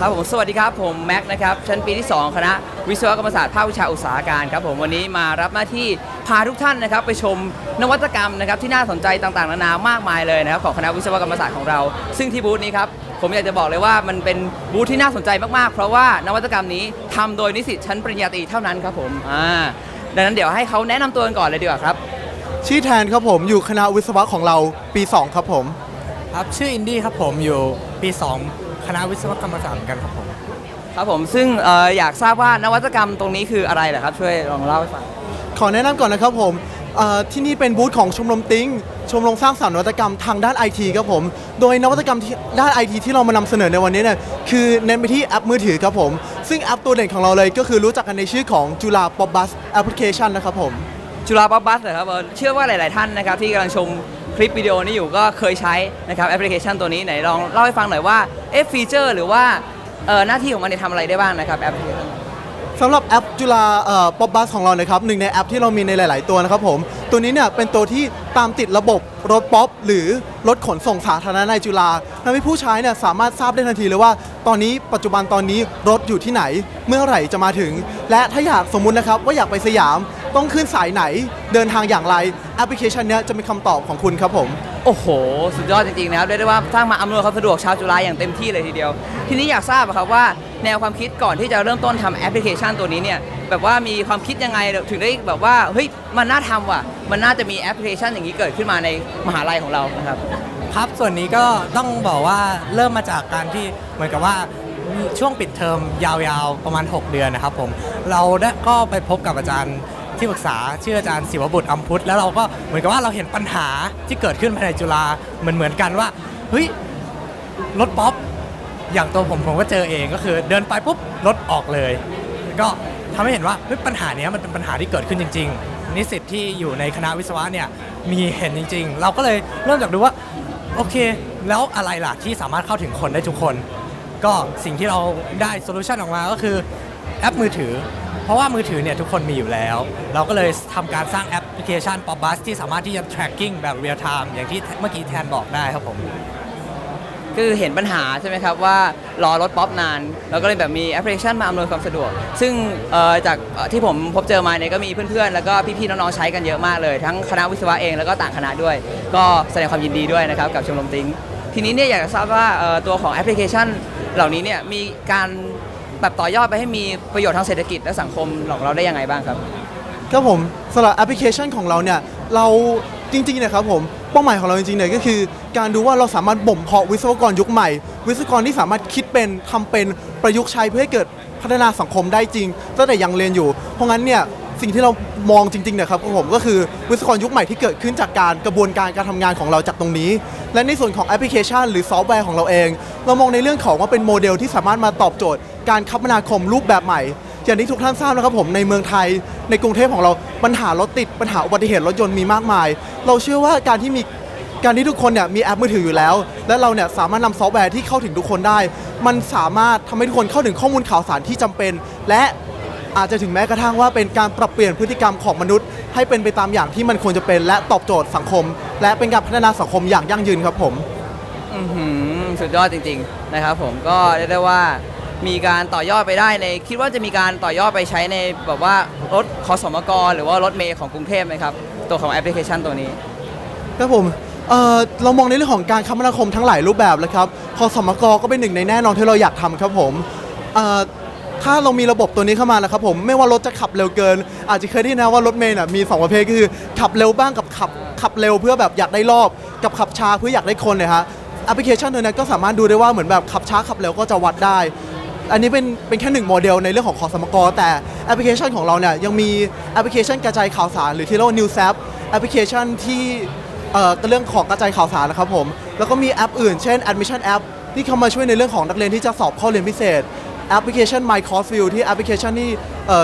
ครับผมสวัสดีครับผมแม็กซ์นะครับชั้นปีที่ 2 คณะวิศวกรรมศาสตร์ภาควิชาอุตสาหการครับผมวันนี้มารับหน้าที่พาทุกท่านนะครับไปชมนวัตกรรมนะครับที่น่าสนใจต่างๆนานามากมายเลยนะครับของคณะวิศวกรรมศาสตร์ของเรา ซึ่งที่บูธนี้ครับผมอยากจะบอกเลยว่ามันเป็นบูธที่น่าสนใจมากๆ เพราะว่านวัตกรรมนี้ทำโดยนิสิตชั้นปริญญาตรีเท่านั้นครับผมอ่าดังนั้นเดี๋ยวให้เขาแนะนำตัวกันก่อนเลยดีกว่าครับชื่อแทนครับผมอยู่คณะวิศวะของเราปี 2 ครับผมครับชื่ออินดี้ครับผมอยู่ ปี 2 คณะวิศวกรรมศาสตร์เหมือนกันครับผม ครับผมซึ่งเอ่ออยากทราบว่านวัตกรรมตรงนี้คืออะไรเหรอครับ ช่วยลองเล่าให้ฟัง ขอแนะนำก่อนนะครับผมเอ่อที่นี่เป็นบูธของชมรมติ้งชมรมสร้างสรรค์นวัตกรรมทางด้านไอทีครับผม โดยนวัตกรรมที่ด้านไอทีที่เรามานำเสนอในวันนี้เนี่ยคือเน้นไปที่แอปมือถือครับผม ซึ่งแอปตัวเด่นของเราเลยก็คือรู้จักกันในชื่อของจุฬาป๊อปบัสแอปพลิเคชันนะครับผม จุฬาบัสบัสเหรอครับเออเชื่อว่าหลาย ๆ ท่านนะครับที่กำลังชม คลิปวิดีโอนี้อยู่ก็เคยใช้นะครับแอปพลิเคชันตัวนี้ไหนลองเล่าให้ฟังหน่อยว่าเอ๊ะฟีเจอร์หรือว่าเอ่อหน้าที่ของมันเนี่ยทำอะไรได้บ้างนะครับแอปพลิเคชัน สำหรับแอปจุฬาป๊อปบัสของเรานะครับหนึ่งในแอปที่เรามีในหลาย ๆ ตัวนะครับผม ตัวนี้เนี่ยเป็นตัวที่ตามติดระบบรถป๊อปหรือรถขนส่งสาธารณะในจุฬาทำให้ผู้ใช้เนี่ยสามารถทราบได้ทันทีเลยว่า ตอนนี้ปัจจุบันตอนนี้รถอยู่ที่ไหน เมื่อไหร่จะมาถึง และถ้าอยากสมมุตินะครับว่าอยากไปสยาม ต้องขึ้นสายไหน เดินทางอย่างไรแอปพลิเคชันเนี้ยจะเป็นคำตอบของคุณครับผม โอ้โห สุดยอดจริงๆนะครับเรียกได้ว่าสร้างมาอำนวยความสะดวกชาวจุฬาอย่างเต็มที่เลยทีเดียว ทีนี้อยากทราบอะครับว่าแนวความคิดก่อนที่จะเริ่มต้นทำแอปพลิเคชันตัวนี้เนี่ยแบบว่ามีความคิดยังไงถึงได้แบบว่าเฮ้ยมันน่าทำว่ะ มันน่าจะมีแอปพลิเคชันอย่างนี้เกิดขึ้นมาในมหาลัยของเรานะครับ ครับ ส่วนนี้ก็ต้องบอกว่าเริ่มมาจากการที่เหมือนกับว่าช่วงปิดเทอมยาวๆ ประมาณ 6 เดือนนะครับผม เราได้ก็ไปพบกับอาจารย์ ที่ปรึกษาชื่ออาจารย์ศิวบุตรอัมพุทธแล้วเราก็เหมือนกับว่าเราเห็นปัญหาที่เกิดขึ้นภายในจุฬาเหมือนเหมือนกันว่าเฮ้ยรถป๊อปอย่างตัวผมผมก็เจอเองก็คือ เดินไปปุ๊บรถออกเลย ก็ทำให้เห็นว่าเฮ้ยปัญหานี้มันเป็นปัญหาที่เกิดขึ้นจริง ๆ นิสิตที่อยู่ในคณะวิศวะเนี่ยมีเห็นจริง ๆ เราก็เลยเริ่มจากดูว่าโอเค แล้วอะไรล่ะที่สามารถเข้าถึงคนได้ทุกคน ก็สิ่งที่เราได้โซลูชันออกมาก็คือแอปมือถือ เพราะว่ามือถือเนี่ยทุกคนมีอยู่แล้ว เราก็เลยทำการสร้างแอปพลิเคชัน Pop Bus ที่สามารถที่จะ tracking แบบ real time อย่างที่เมื่อกี้แทนบอกได้ครับผม คือเห็นปัญหาใช่ไหมครับว่ารอรถป๊อปนาน แล้วก็เลยแบบมีแอปพลิเคชันมาอำนวยความสะดวก ซึ่งเอ่อจากเอ่อที่ผมพบเจอมาเนี่ยก็มีเพื่อนๆ แล้วก็พี่ๆ น้องๆ ใช้กันเยอะมากเลย ทั้งคณะวิศวะเองแล้วก็ต่างคณะด้วย ก็แสดงความยินดีด้วยนะครับกับชมรมติ้งทีนี้เนี่ยอยากจะทราบว่าเอ่อตัวของแอปพลิเคชันเหล่านี้เนี่ยมีการ แบบต่อยอดไปให้มีประโยชน์ทางเศรษฐกิจและสังคมของเราได้ยังไงบ้างครับ ครับผมสำหรับแอปพลิเคชันของเราเนี่ยเราจริงๆเนะครับผมเป้าหมายของเราจริงๆเนี่ยก็คือ การดูว่าเราสามารถบ่มเพาะวิศวกรยุคใหม่ วิศวกรที่สามารถคิดเป็นทำเป็นประยุกต์ใช้เพื่อให้เกิดพัฒนาสังคมได้จริงตั้งแต่ยังเรียนอยู่ เพราะงั้นเนี่ย สิ่งที่เรามองจริงๆเนี่ยครับผมก็คือวิศวกรยุคใหม่ที่เกิดขึ้นจากการกระบวนการการทำงานของเราจากตรงนี้ และในส่วนของแอปพลิเคชัน หรือซอฟต์แวร์ของเราเอง เรามองในเรื่องของว่าเป็นโมเดลที่สามารถมาตอบโจทย์ การคมนาคมรูปแบบใหม่อย่างที่ทุกท่านทราบนะครับผมในเมืองไทยในกรุงเทพของเราปัญหารถติดปัญหาอุบัติเหตุรถยนต์มีมากมาย เราเชื่อว่าการที่มีการที่ทุกคนเนี่ยมีแอปมือถืออยู่แล้ว และเราเนี่ยสามารถนำซอฟต์แวร์ที่เข้าถึงทุกคนได้ มันสามารถทำให้ทุกคนเข้าถึงข้อมูลข่าวสารที่จำเป็น และ อาจจะถึงแม้กระทั่งว่าเป็นการปรับเปลี่ยนพฤติกรรมของมนุษย์ ให้เป็นไปตามอย่างที่มันควรจะเป็น และตอบโจทย์สังคม และเป็นการพัฒนาสังคมอย่างยั่งยืนครับผม อือหือสุดยอดจริงๆนะครับผมก็เรียกได้ว่ามีการต่อยอดไปได้ใน คิดว่าจะมีการต่อยอดไปใช้ในแบบว่ารถคอสมกหรือว่ารถเมย์ของกรุงเทพไหมครับ ตัวของแอปพลิเคชันตัวนี้ ครับผมเอ่อเรามองในเรื่องของการคมนาคมทั้งหลายรูปแบบเลยครับคอสมกก็เป็นหนึ่งในแน่นอนที่เราอยากทำครับผมเอ่อ ถ้าเรามีระบบตัวนี้เข้ามาแล้วครับผมไม่ว่ารถจะขับเร็วเกิน อาจจะเคยได้ยินนะว่ารถเมล์น่ะมี2ประเภทก็คือขับเร็วบ้างกับขับขับเร็วเพื่อแบบอยากได้รอบ กับขับช้าเพื่ออยากได้คนเลยฮะแอปพลิเคชันตัวนี้ก็สามารถดูได้ว่าเหมือนแบบขับช้าขับเร็วก็จะวัดได้ อันนี้เป็นเป็นแค่หนึ่งโมเดลในเรื่องของคอสมกแต่แอปพลิเคชันของเราเนี่ยยังมีแอปพลิเคชันกระจายข่าวสาร หรือที่เรียกว่า News App แอปพลิเคชันที่เอ่อเรื่องของกระจายข่าวสารนะครับผมแล้วก็มีแอปอื่นเช่น Admission App ที่เข้ามาช่วยในเรื่องของนักเรียนที่จะสอบเข้าเรียนพิเศษ แอปพลิเคชัน My Course View ที่แอปพลิเคชันที่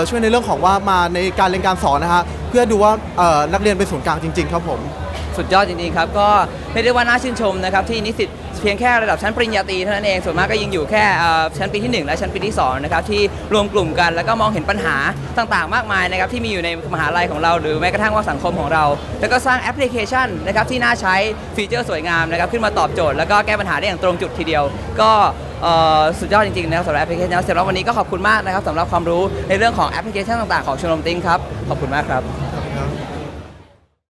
ช่วยในเรื่องของว่ามาในการเรียนการสอนนะฮะเพื่อดูว่านักเรียนเป็นศูนย์กลางจริง ๆ ครับผม สุดยอดจริงๆครับ ก็เรียกได้ว่าน่าชื่นชมนะครับที่นิสิตเพียงแค่ระดับชั้นปริญญาตรีเท่านั้นเองส่วนมากก็ยังอยู่แค่ชั้นปีที่ 1 และชั้นปีที่2นะครับที่รวมกลุ่มกันแล้วก็มองเห็นปัญหาต่างๆ มากมายนะครับที่มีอยู่ในมหาลัยของเรา หรือแม้กระทั่งว่าสังคมของเรา แล้วก็สร้างแอปพลิเคชันนะครับที่น่าใช้ฟีเจอร์สวยงามนะครับขึ้นมาตอบโจทย์แล้วก็แก้ปัญหาได้อย่างตรงจุดทีเดียว ก็ สุดยอดจริงๆนะครับสำหรับแอปพลิเคชันสำหรับวันนี้ก็ขอบคุณมากนะครับสำหรับความรู้ในเรื่องของแอปพลิเคชันต่างๆของชมรมติ้งครับขอบคุณมากครับครับ